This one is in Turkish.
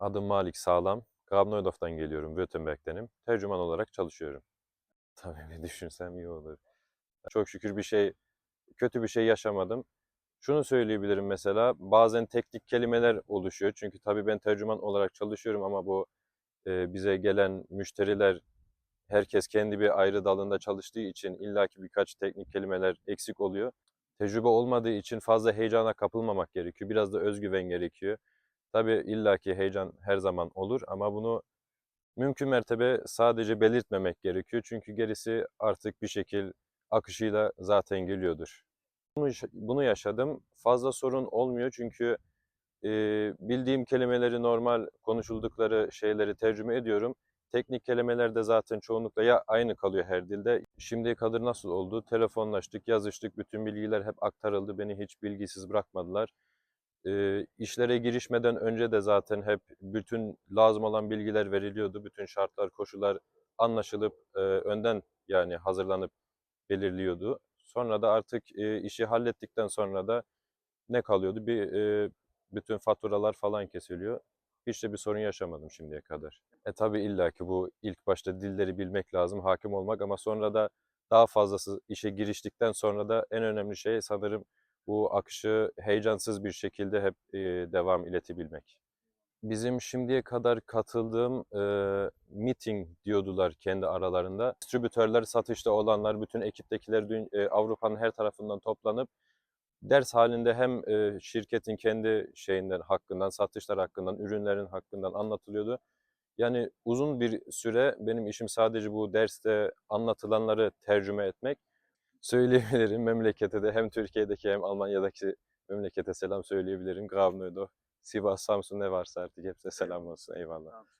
Adım Malik Sağlam. Grabneudorf'tan geliyorum, Württemberg'tenim. Tercüman olarak çalışıyorum. Tabii bir düşünsem iyi olur. Çok şükür bir şey, kötü bir şey yaşamadım. Şunu söyleyebilirim mesela, bazen teknik kelimeler oluşuyor. Çünkü tabii ben tercüman olarak çalışıyorum ama bu e, bize gelen müşteriler, herkes kendi bir ayrı dalında çalıştığı için illaki birkaç teknik kelimeler eksik oluyor. Tecrübe olmadığı için fazla heyecana kapılmamak gerekiyor. Biraz da özgüven gerekiyor. Tabii illaki heyecan her zaman olur ama bunu mümkün mertebe sadece belirtmemek gerekiyor. Çünkü gerisi artık bir şekil akışıyla zaten geliyordur. Bunu, bunu yaşadım. Fazla sorun olmuyor çünkü e, bildiğim kelimeleri normal konuşuldukları şeyleri tercüme ediyorum. Teknik kelimeler de zaten çoğunlukla ya aynı kalıyor her dilde. Şimdiye kadar nasıl oldu? Telefonlaştık, yazıştık, bütün bilgiler hep aktarıldı. Beni hiç bilgisiz bırakmadılar. E, işlere girişmeden önce de zaten hep bütün lazım olan bilgiler veriliyordu. Bütün şartlar, koşullar anlaşılıp e, önden yani hazırlanıp belirliyordu. Sonra da artık e, işi hallettikten sonra da ne kalıyordu? Bir e, bütün faturalar falan kesiliyor. Hiç de bir sorun yaşamadım şimdiye kadar. E tabii illaki bu ilk başta dilleri bilmek lazım, hakim olmak ama sonra da daha fazlası işe giriştikten sonra da en önemli şey sanırım bu akışı heyecansız bir şekilde hep e, devam iletebilmek. Bizim şimdiye kadar katıldığım e, meeting diyordular kendi aralarında. Distribütörler, satışta olanlar, bütün ekiptekiler e, Avrupa'nın her tarafından toplanıp ders halinde hem e, şirketin kendi şeyinden hakkından, satışlar hakkından, ürünlerin hakkından anlatılıyordu. Yani uzun bir süre benim işim sadece bu derste anlatılanları tercüme etmek. Söyleyebilirim memlekete de hem Türkiye'deki hem Almanya'daki memlekete selam söyleyebilirim. Grabnödo, Sivas, Samsun ne varsa artık hepsine selam olsun. Eyvallah.